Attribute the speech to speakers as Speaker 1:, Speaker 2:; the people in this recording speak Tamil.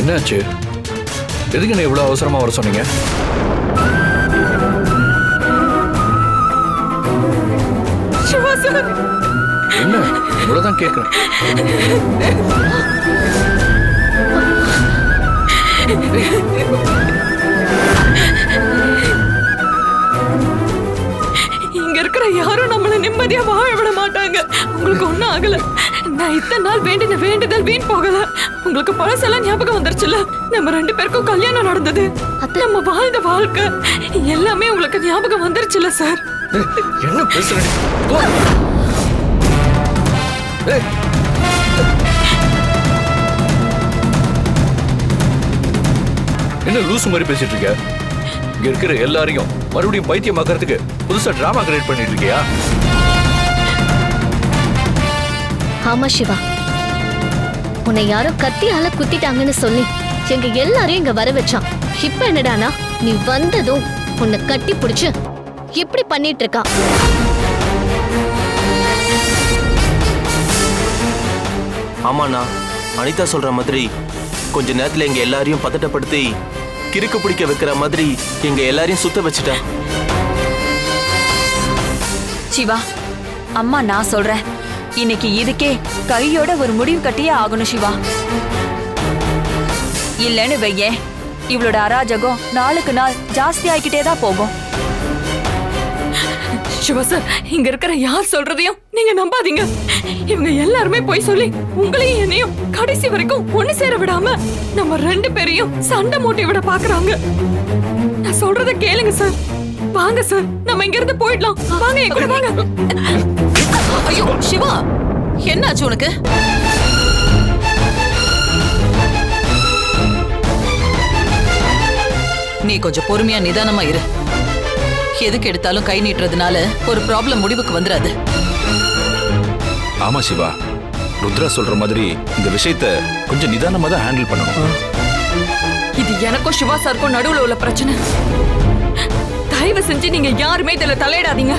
Speaker 1: என்னாச்சு? எதுக்கு என்ன இவ்வளோ அவசரமா வர சொன்னீங்க?
Speaker 2: சிவா சார்
Speaker 1: என்ன? இவ்வளோதான் கேட்குறேன்
Speaker 2: இங்க இருக்கிற யாரும் நம்மள நிம்மதியா வாழ விட மாட்டாங்க. உங்களுக்கு ஒண்ணும் ஆகல. நான் இத்தனை நாள் வேண்டின வேண்டுதல் வீண் போகல. உங்களுக்கு பழசெல்லாம் ஞாபகம் வந்துருச்சுல நம்ம ரெண்டு பேருக்கும் கல்யாணம் நடந்தது. நம்ம வாழ்ந்த வாழ்க்கை எல்லாமே உங்களுக்கு ஞாபகம் வந்துருச்சுல சார்?
Speaker 1: என்ன பேசுறேன் என்ன லூசு மாதிரி பேசிட்டு இருக்க இங்க இருக்கிற எல்லாரையும் மறுபடியும் பைத்தியமாக்கறதுக்கு புதுசா டிராமா கிரியேட் பண்ணிட்டு இருக்கியா?
Speaker 3: ஆமா சிவா. உன்னை யாரோ கத்தியால குத்திட்டாங்கன்னு சொல்லி எங்க எல்லாரையும் இங்க வர வச்சான். இப்ப என்னடானா நீ வந்ததும் உன்னை கட்டி பிடிச்சு இப்படி பண்ணிட்டு இருக்கா?
Speaker 4: ஆமாண்ணா அனிதா சொல்ற மாதிரி கொஞ்ச நேரத்துல எங்க எல்லாரையும் பதட்டப்படுத்தி கிறுக்கு பிடிக்க வைக்கிற மாதிரி எங்க எல்லாரையும் சுத்த வச்சுட்டா.
Speaker 5: சிவா அம்மா நான் சொல்றேன். இன்னைக்கு இதுக்கே கையோட ஒரு முடிவு கட்டியே ஆகணும் சிவா. இல்லைன்னு வையேன் இவளோட அராஜகம் நாளுக்கு நாள் ஜாஸ்தி ஆகிக்கிட்டே தான் போகும்.
Speaker 2: சிவா சார் இங்க இருக்கிற யார் சொல்றதையும் நீங்க நம்பாதீங்க. இவங்க எல்லாருமே போய் சொல்லி உங்களையும் என்னையும் கடைசி வரைக்கும் ஒண்ணு சேர விடாம நம்ம ரெண்டு பேரையும் சண்டை மூட்டி விட பாக்குறாங்க. நான் சொல்றத கேளுங்க சார். வாங்க சார் நம்ம இங்க இருந்து போயிடலாம். வாங்க என் கூட வாங்க.
Speaker 6: ஐயோ சிவா என்னாச்சு உனக்கு? நீ கொஞ்சம் பொறுமையா நிதானமா இரு. எதுக்கு எடுத்தாலும் கை நீட்டுறதுனால ஒரு ப்ராப்ளம் முடிவுக்கு வந்துடாது
Speaker 7: ஆமா சிவா. ருத்ரா சொல்ற மாதிரி இந்த விஷயத்த கொஞ்சம் நிதானமா தான் ஹேண்டில் பண்ணணும்.
Speaker 2: இது எனக்கும் சிவா சாருக்கும் நடுவுல உள்ள பிரச்சனை. தயவு செஞ்சு நீங்க யாருமே இதுல தலையிடாதீங்க.